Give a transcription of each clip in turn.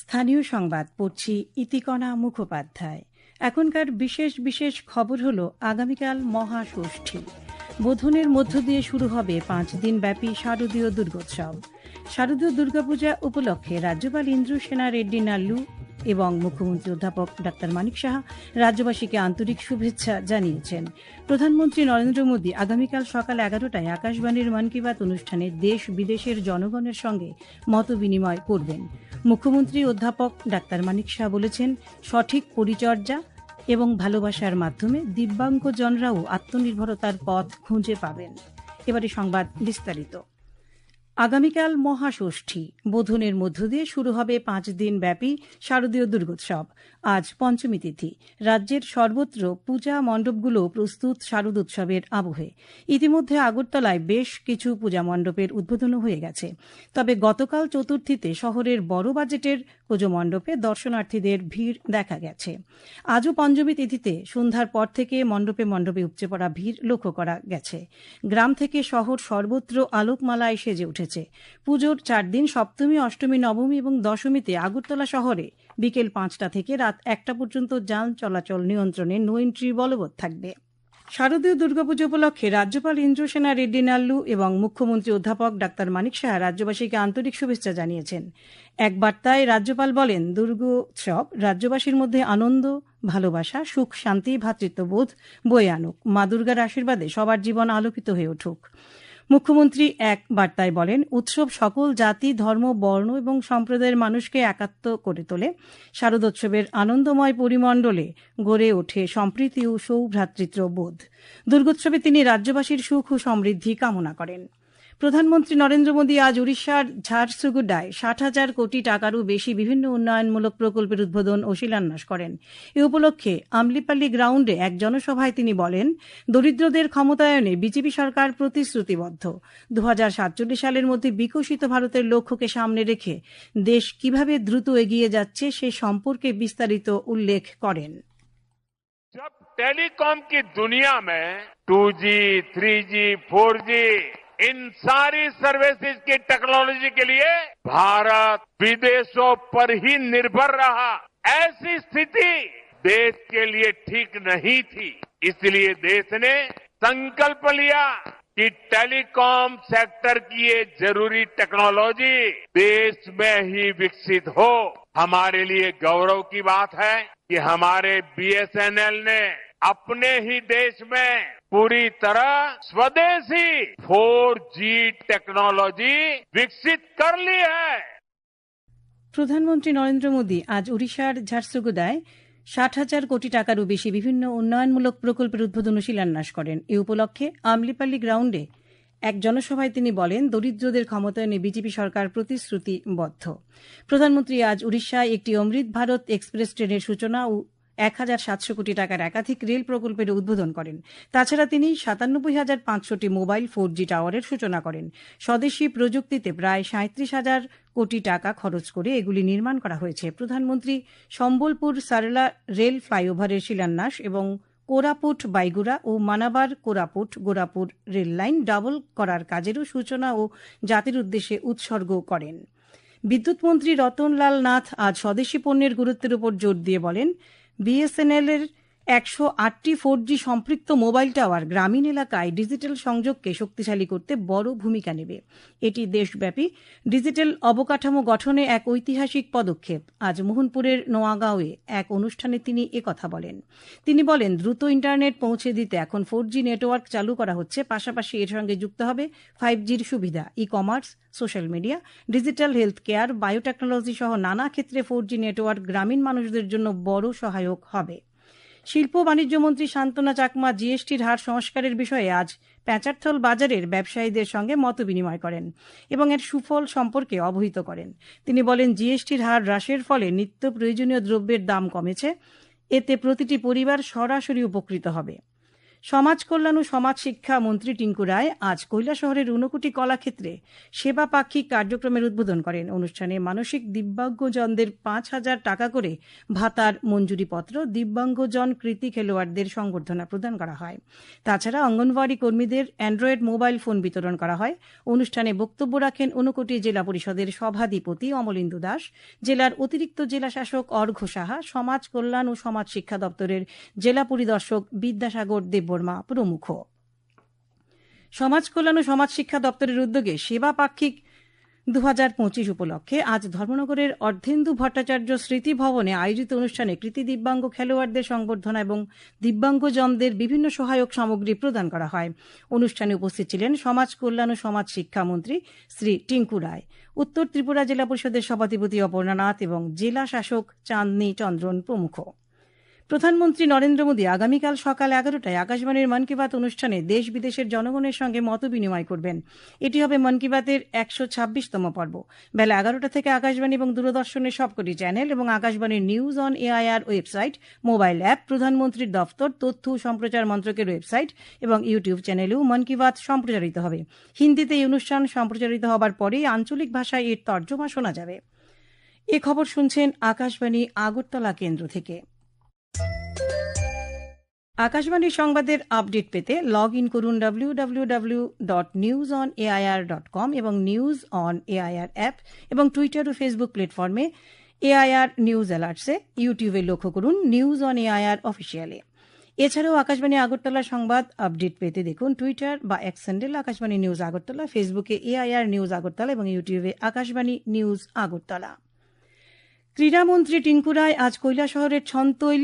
স্থানীয় সংবাদ পড়ছি ইতিকণা মুখোপাধ্যায়। এখনকার বিশেষ বিশেষ খবর হল আগামীকাল মহাষষ্ঠী। বোধনের মধ্য দিয়ে শুরু হবে পাঁচ দিন ব্যাপী শারদীয় দুর্গোৎসব। শারদীয় দুর্গাপূজা উপলক্ষে রাজ্যপাল ইন্দ্র সেনা রেড্ডি নাল্লু এবং মুখ্যমন্ত্রী অধ্যাপক ডাক্তার মানিক সাহা রাজ্যবাসীকে আন্তরিক শুভেচ্ছা জানিয়েছেন। প্রধানমন্ত্রী নরেন্দ্র মোদী আগামীকাল সকাল এগারোটায় আকাশবাণীর মন কি বাত অনুষ্ঠানে দেশ বিদেশের জনগণের সঙ্গে মত বিনিময় করবেন। মুখ্যমন্ত্রী অধ্যাপক ডাক্তার মানিক শাহ বলেছেন, সঠিক পরিচর্যা এবং ভালোবাসার মাধ্যমে দিব্যাঙ্গজনরাও আত্মনির্ভরতার পথ খুঁজে পাবেন। এবারে সংবাদ বিস্তারিত। আগামীকাল মহাষষ্ঠী। বোধনের মধ্য দিয়ে শুরু হবে পাঁচ দিন ব্যাপী শারদীয় দুর্গোৎসব। আজ পঞ্চমী তিথি। রাজ্যের সর্বত্র পূজা মণ্ডপগুলো প্রস্তুত শারদ উৎসবের আবহে। ইতিমধ্যে আগরতলায় বেশ কিছু পূজা মণ্ডপের উদ্বোধনও হয়ে গেছে। তবে গতকাল চতুর্থীতে শহরের বড় বাজেটের পুজো মণ্ডপে দর্শনার্থীদের ভিড় দেখা গেছে। আজও পঞ্চমী তিথিতে সন্ধ্যার পর থেকে মণ্ডপে মণ্ডপে উপচে পড়া ভিড় লক্ষ্য করা গেছে। গ্রাম থেকে শহর সর্বত্র আলোকমালায় সেজে উঠেছে। পুজোর চার দিন সপ্তমী, অষ্টমী, নবমী এবং দশমীতে আগরতলা শহরে বিকেল পাঁচটা থেকে রাত একটা পর্যন্ত যান চলাচল নিয়ন্ত্রণে নো এন্ট্রি বলবৎ থাকবে। শারদীয় দুর্গাপুজো উপলক্ষে রাজ্যপাল ইন্দ্রসেনা রেড্ডি নাল্লু এবং মুখ্যমন্ত্রী অধ্যাপক ডাক্তার মানিক সাহা রাজ্যবাসীকে আন্তরিক শুভেচ্ছা জানিয়েছেন। এক বার্তায় রাজ্যপাল বলেন দুর্গোৎসব রাজ্যবাসীর মধ্যে আনন্দ, ভালোবাসা, সুখ, শান্তি ভ্রাতৃত্ববোধ বয়ে আনুক। মা দুর্গার আশীর্বাদে সবার জীবন আলোকিত হয়ে উঠুক। মুখ্যমন্ত্রী এক বার্তায় বলেন, উৎসব সকল জাতি, ধর্ম, বর্ণ এবং সম্প্রদায়ের মানুষকে একাত্ম করে তোলে। শারদোৎসবের আনন্দময় পরিমণ্ডলে গড়ে ওঠে সম্প্রীতি ও সৌভ্রাতৃত্ব বোধ দুর্গোৎসবে তিনি রাজ্যবাসীর সুখ ও সমৃদ্ধি কামনা করেন। প্রধানমন্ত্রী নরেন্দ্র মোদী আজ উড়িষ্যার ঝারসুগুডায় ষাট হাজার কোটি টাকারও বেশি বিভিন্ন উন্নয়নমূলক প্রকল্পের উদ্বোধন ও শিলান্যাস করেন। এ উপলক্ষে আমলিপাল্লি গ্রাউন্ডে এক জনসভায় তিনি বলেন, দরিদ্রদের ক্ষমতায়নে বিজেপি সরকার প্রতিশ্রুতিবদ্ধ। দু হাজার সাতচল্লিশ সালের মধ্যে বিকশিত ভারতের লক্ষ্যকে সামনে রেখে দেশ কীভাবে দ্রুত এগিয়ে যাচ্ছে সে সম্পর্কে বিস্তারিত উল্লেখ করেন। টেলিকম কি দুনিয়া মে two G three G four G इन सारी सर्विसेज़ की टेक्नोलॉजी के लिए भारत विदेशों पर ही निर्भर रहा। ऐसी स्थिति देश के लिए ठीक नहीं थी। इसलिए देश ने संकल्प लिया कि टेलीकॉम सेक्टर की ये ज़रूरी टेक्नोलॉजी देश में ही विकसित हो। हमारे लिए गौरव की बात है कि हमारे बीएसएनएल ने अपने ही देश में पूरी तरह स्वदेशी 4G टेक्नोलॉजी विकसित कर ली है প্রধানমন্ত্রী নরেন্দ্র মোদী আজ উড়িষ্যার ঝারসুগুদায় ষাট হাজার কোটি টাকারও বেশি বিভিন্ন উন্নয়নমূলক প্রকল্পের উদ্বোধন ও শিলান্যাস করেন এ উপলক্ষে আমলিপাল্লি গ্রাউন্ডে এক জনসভায় তিনি বলেন দরিদ্রদের ক্ষমতায়নে বিজেপি সরকার প্রতিশ্রুতিবদ্ধ প্রধানমন্ত্রী আজ উড়িষ্যায় একটি অমৃত ভারত এক্সপ্রেস ট্রেনের সূচনা ও এক হাজার সাতশো কোটি টাকার একাধিক রেল প্রকল্পের উদ্বোধন করেন। তাছাড়া তিনি সাতানব্বই হাজার পাঁচশোটি মোবাইল ফোর জি টাওয়ারের সূচনা করেন। স্বদেশী প্রযুক্তিতে প্রায় সাঁত্রিশ হাজার কোটি টাকা খরচ করে এগুলি নির্মাণ করা হয়েছে। প্রধানমন্ত্রী সম্বলপুর সারলা রেল ফ্লাইওভারের শিলান্যাস এবং কোরাপুট, বাইগুড়া ও Manabar Koraput, Gorapur rail line double করার কাজেরও সূচনা ও জাতির উদ্দেশ্যে উৎসর্গ করেন। বিদ্যুৎ মন্ত্রী রতনলাল নাথ আজ স্বদেশী পণ্যের গুরুত্বের উপর জোর দিয়ে বলেন বিএসএনএল এর একশো আটটি ফোর জি সম্পৃক্ত মোবাইল টাওয়ার গ্রামীণ এলাকায় ডিজিটাল সংযোগকে শক্তিশালী করতে বড় ভূমিকা নেবে। এটি দেশব্যাপী ডিজিটাল অবকাঠামো গঠনে এক ঐতিহাসিক পদক্ষেপ। আজ মোহনপুরের নোয়াগাঁওয়ে এক অনুষ্ঠানে তিনি কথা বলেন। তিনি বলেন, দ্রুত ইন্টারনেট পৌঁছে দিতে এখন ফোর জি নেটওয়ার্ক চালু করা হচ্ছে। পাশাপাশি এর সঙ্গে যুক্ত হবে ফাইভ জির সুবিধা e commerce social media, digital health care biotechnology সহ নানা ক্ষেত্রে ফোর জি নেটওয়ার্ক গ্রামীণ মানুষদের জন্য বড় সহায়ক হবে। শিল্প বাণিজ্য মন্ত্রী শান্তনা চাকমা জিএসটির হার সংস্কারের বিষয়ে আজ প্যাঁচারথল বাজারের ব্যবসায়ীদের সঙ্গে মত বিনিময় করেন এবং এর সুফল সম্পর্কে অবহিত করেন। তিনি বলেন, জিএসটির হার হ্রাসের ফলে নিত্য প্রয়োজনীয় দ্রব্যের দাম কমেছে। এতে প্রতিটি পরিবার সরাসরি উপকৃত হবে। সমাজ কল্যাণ ও সমাজ শিক্ষা মন্ত্রী টিঙ্কু রায় আজ কৈলাসহরের ঊনকোটি কলাক্ষেত্রে সেবা পাক্ষিক কার্যক্রমের উদ্বোধন করেন। অনুষ্ঠানে মানসিক দিব্যাঙ্গজনদের পাঁচ হাজার টাকা করে ভাতার মঞ্জুরিপত্র, দিব্যাঙ্গজন কৃতি খেলোয়াড়দের সংবর্ধনা প্রদান করা হয়। তাছাড়া অঙ্গনওয়াড়ি কর্মীদের অ্যান্ড্রয়েড মোবাইল ফোন বিতরণ করা হয়। অনুষ্ঠানে বক্তব্য রাখেন ঊনকোটি জেলা পরিষদের সভাধিপতি অমলিন্দু দাস, জেলার অতিরিক্ত জেলা শাসক অর্ঘ্য সাহা সমাজ কল্যাণ ও সমাজ শিক্ষা দপ্তরের জেলা পরিদর্শক বিদ্যাসাগর দেববর্মা প্রমুখ। সমাজ কল্যাণ ও সমাজ শিক্ষা দপ্তরের উদ্যোগে সেবা পাক্ষিক দু পঁচিশ উপলক্ষে আজ ধর্মনগরের অর্ধেন্দু ভট্টাচার্য স্মৃতি ভবনে আয়োজিত অনুষ্ঠানে কৃতি দিব্যাঙ্গ খেলোয়াড়দের সংবর্ধনা এবং দিব্যাঙ্গজনদের বিভিন্ন সহায়ক সামগ্রী প্রদান করা হয়। অনুষ্ঠানে উপস্থিত ছিলেন সমাজ কল্যাণ ও সমাজ শিক্ষামন্ত্রী শ্রী টিঙ্কু রায়, উত্তর ত্রিপুরা জেলা পরিষদের সভাধিপতি অপর্ণা নাথ এবং জেলা শাসক চাঁদনী চন্দ্রন প্রমুখ। প্রধানমন্ত্রী নরেন্দ্র মোদী আগামীকাল সকাল এগারোটায় আকাশবাণীর মন কি বাত অনুষ্ঠানে দেশ বিদেশের জনগণের সঙ্গে মত বিনিময় করবেন। এটি হবে মন কি বাতের একশো ছাব্বিশতম পর্ব। বেলা এগারোটা থেকে আকাশবাণী এবং দূরদর্শনের সবকটি চ্যানেল এবং আকাশবাণীর news on AIR website, mobile app, প্রধানমন্ত্রীর দফতর, তথ্য ও সম্প্রচার মন্ত্রকের ওয়েবসাইট এবং ইউটিউব চ্যানেলেও মন কি বাত সম্প্রচারিত হবে। হিন্দিতে এই অনুষ্ঠান সম্প্রচারিত হবার পরেই আঞ্চলিক ভাষায় এর তর্জমা শোনা যাবে। এ খবর শুনছেন আকাশবাণী আগরতলা কেন্দ্র থেকে। আকাশবাণীর সংবাদের আপডেট পেতে লগ ইন করুন W dot news on AIR dot com এবং নিউজ অন এআইআর অ্যাপ এবং টুইটার ও ফেসবুক প্ল্যাটফর্মে এআইআর নিউজ অ্যালার্টসে ইউটিউবে লক্ষ্য করুন নিউজ অন এআইআর অফিসিয়ালে এছাড়াও আকাশবাণী আগরতলা সংবাদ আপডেট পেতে দেখুন টুইটার বা X handle Akashvani news Agartala ফেসবুকে এআইআর নিউজ আগরতলা এবং ইউটিউবে আকাশবাণী নিউজ আগরতলা। ক্রীড়ামন্ত্রী টিঙ্কু রায় আজ কৈলাসহরের ছন্তৈল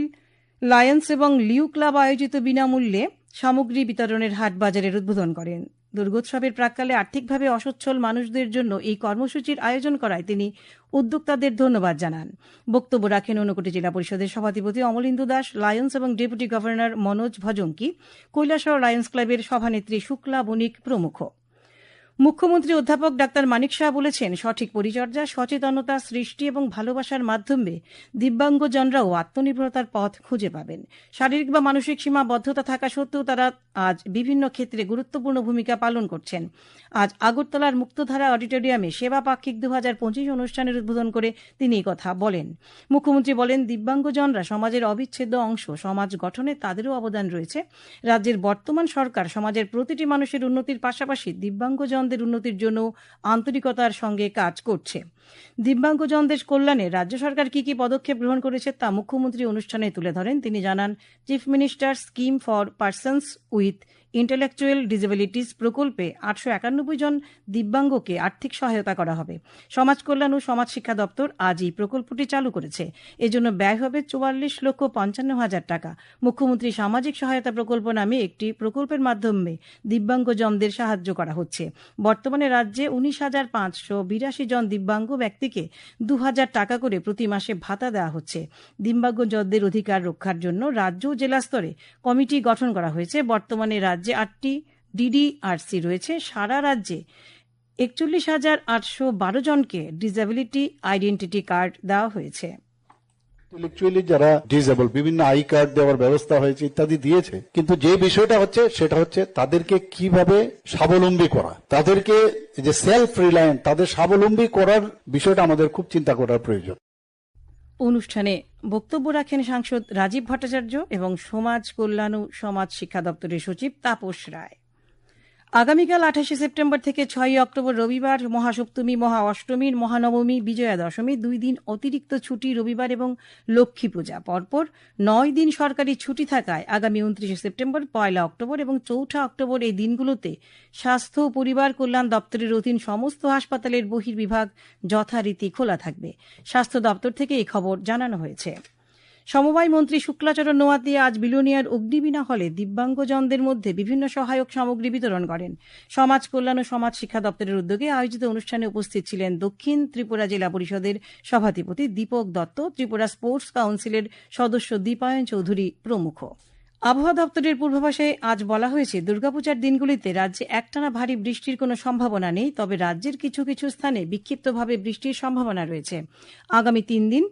লায়ন্স এবং লিউ ক্লাব আয়োজিত বিনামূল্যে সামগ্রী বিতরণের হাট বাজারের উদ্বোধন করেন। দুর্গোৎসবের প্রাককালে আর্থিকভাবে অসচ্ছল মানুষদের জন্য এই কর্মসূচির আয়োজন করায় তিনি উদ্যোক্তাদের ধন্যবাদ জানান। বক্তব্য রাখেন ঊনকোটি জেলা পরিষদের সভাধিপতি অমলিন্দু দাস, লায়ন্স এবং deputy governor Manoj Bhajanki Kailashahar Lions ক্লাবের সভানেত্রী শুক্লা বণিক প্রমুখ। মুখ্যমন্ত্রী অধ্যাপক ডাক্তার মানিক শাহ বলেছেন, সঠিক পরিচর্যা, সচেতনতা, সৃষ্টি এবং ভালোবাসার মাধ্যমে দিব্যাঙ্গজনরাও আত্মনির্ভরতার পথ খুঁজে পাবেন। শারীরিক বা মানসিক সীমাবদ্ধতা থাকা সত্ত্বেও তারা আজ বিভিন্ন ক্ষেত্রে গুরুত্বপূর্ণ ভূমিকা পালন করছেন। আজ আগরতলার মুক্তধারা অডিটোরিয়ামে সেবা পাক্ষিক দু হাজার পঁচিশ অনুষ্ঠানের উদ্বোধন করে তিনি কথা বলেন। মুখ্যমন্ত্রী বলেন দিব্যাঙ্গজনরা সমাজের অবিচ্ছেদ্য অংশ, সমাজ গঠনে তাদেরও অবদান রয়েছে। রাজ্যের বর্তমান সরকার সমাজের প্রতিটি মানুষের উন্নতির পাশাপাশি দিব্যাঙ্গজন দিব্যাঙ্গজনদের উন্নতির জন্য আন্তরিকতার সঙ্গে কাজ করছে। দিব্যাঙ্গজনদের কল্যাণে রাজ্য সরকার কি কি পদক্ষেপ গ্রহণ করেছে তা মুখ্যমন্ত্রী অনুষ্ঠানে তুলে ধরেন। তিনি জানান chief minister scheme for persons with intellectual disabilities প্রকল্পে আটশো একানব্বই জন দিব্যাঙ্গকে আর্থিক সহায়তা করা হবে। সমাজ কল্যাণ ও সমাজ শিক্ষা দপ্তর আজ এই প্রকল্পটি চালু করেছে। এজন্য ব্যয় হবে চুয়াল্লিশ লক্ষ পঞ্চান্ন হাজার টাকা। মুখ্যমন্ত্রী সামাজিক সহায়তা প্রকল্প নামে একটি প্রকল্পের মাধ্যমে দিব্যাঙ্গজনদের সাহায্য করা হচ্ছে। বর্তমানে রাজ্যে উনিশ হাজার পাঁচশো বিরাশি জন দিব্যাঙ্গ ব্যক্তিকে দু হাজার টাকা করে প্রতি মাসে ভাতা দেওয়া হচ্ছে। দিব্যাঙ্গজনদের অধিকার রক্ষার জন্য রাজ্য ও জেলা স্তরে কমিটি গঠন করা হয়েছে। বর্তমানে রাজ্যে আটটি ডিডিআরসি রয়েছে। সারা রাজ্যে একচল্লিশ হাজার আটশো বারো জনকে ডিসেবিলিটি আইডেন্টিটি কার্ড দেওয়া হয়েছে। ইন্টেলেকচুয়ালি যারা ডিসেবল, বিভিন্ন আই কার্ড দেওয়ার ব্যবস্থা হয়েছে ইত্যাদি দিয়েছে, কিন্তু যে বিষয়টা হচ্ছে সেটা হচ্ছে তাদেরকে কীভাবে স্বাবলম্বী করা? তাদেরকে যে সেলফ রিলায়েন্ট তাদের স্বাবলম্বী করার বিষয়টা আমাদের খুব চিন্তা করার প্রয়োজন। অনুষ্ঠানে বক্তব্য রাখেন সাংসদ রাজীব ভট্টাচার্য এবং সমাজ কল্যাণ ও সমাজ শিক্ষা দপ্তরের সচিব তাপস রায়। আগামীকাল আঠাশে সেপ্টেম্বর থেকে ছয়ই অক্টোবর রবিবার মহাসপ্তমী, মহা অষ্টমীর, মহানবমী, বিজয়া দশমী, দুই দিন অতিরিক্ত ছুটি রবিবার এবং লক্ষ্মী পূজা। পরপর নয় দিন সরকারি ছুটি থাকায় আগামী উনত্রিশে সেপ্টেম্বর, পয়লা অক্টোবর এবং চৌঠা অক্টোবর এই দিনগুলোতে স্বাস্থ্য ও পরিবার কল্যাণ দপ্তরের অধীন সমস্ত হাসপাতালের বহির্বিভাগ যথারীতি খোলা থাকবে। স্বাস্থ্য দপ্তর থেকে এই খবর জানানো হয়েছে। সমবায় মন্ত্রী শুক্লাচরণ নোয়াতি আজ বিলোনিয়ার অগ্নিবীণা হলে দিব্যাঙ্গজনদের মধ্যে বিভিন্ন সহায়ক সামগ্রী বিতরণ করেন। সমাজ কল্যাণ ও সমাজ শিক্ষা দপ্তরের উদ্যোগে আয়োজিত অনুষ্ঠানে উপস্থিত ছিলেন দক্ষিণ ত্রিপুরা জেলা পরিষদের সভাধিপতি দীপক দত্ত, ত্রিপুরা স্পোর্টস কাউন্সিলের সদস্য দীপায়ন চৌধুরী প্রমুখ। আবহাওয়া দপ্তরের পূর্বাভাসে আজ বলা হয়েছে, দুর্গাপূজার দিনগুলিতে রাজ্যে একটানা ভারী বৃষ্টির কোনো সম্ভাবনা নেই, তবে রাজ্যের কিছু কিছু স্থানে বিক্ষিপ্তভাবে বৃষ্টির সম্ভাবনা রয়েছে। আগামী তিন দিন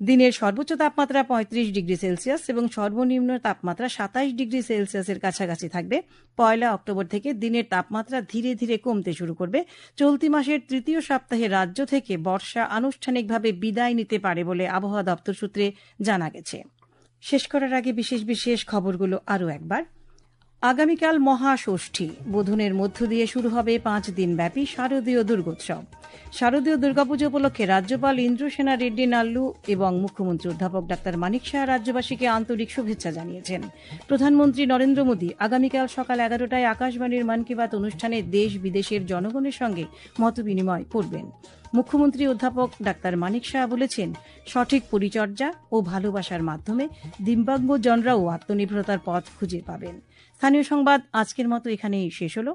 দিনের সর্বোচ্চ তাপমাত্রা পঁয়ত্রিশ ডিগ্রি সেলসিয়াস এবং সর্বনিম্ন তাপমাত্রা সাতাইশ ডিগ্রি সেলসিয়াসের কাছাকাছি থাকবে। পয়লা অক্টোবর থেকে দিনের তাপমাত্রা ধীরে ধীরে কমতে শুরু করবে। চলতি মাসের তৃতীয় সপ্তাহে রাজ্য থেকে বর্ষা আনুষ্ঠানিকভাবে বিদায় নিতে পারে বলে আবহাওয়া দপ্তর সূত্রে জানা গেছে। শেষ করার আগে বিশেষ বিশেষ খবরগুলো আরও একবার। আগামীকাল মহাষষ্ঠী। বোধনের মধ্য দিয়ে শুরু হবে পাঁচ দিনব্যাপী শারদীয় দুর্গোৎসব। শারদীয় দুর্গাপুজো উপলক্ষে রাজ্যপাল ইন্দ্রসেনা রেড্ডি নাল্লু এবং মুখ্যমন্ত্রী অধ্যাপক ডাক্তার মানিক শাহ রাজ্যবাসীকে আন্তরিক শুভেচ্ছা জানিয়েছেন। প্রধানমন্ত্রী নরেন্দ্র মোদী আগামীকাল সকাল এগারোটায় আকাশবাণীর মন কি বাত অনুষ্ঠানে দেশ বিদেশের জনগণের সঙ্গে মতবিনিময় করবেন। মুখ্যমন্ত্রী অধ্যাপক ডাক্তার মানিক শাহ বলেছেন, সঠিক পরিচর্যা ও ভালোবাসার মাধ্যমে দিব্যাঙ্গজনরাও আত্মনির্ভরতার পথ খুঁজে পাবেন। স্থানীয় সংবাদ আজকের মতো এখানেই শেষ হলো।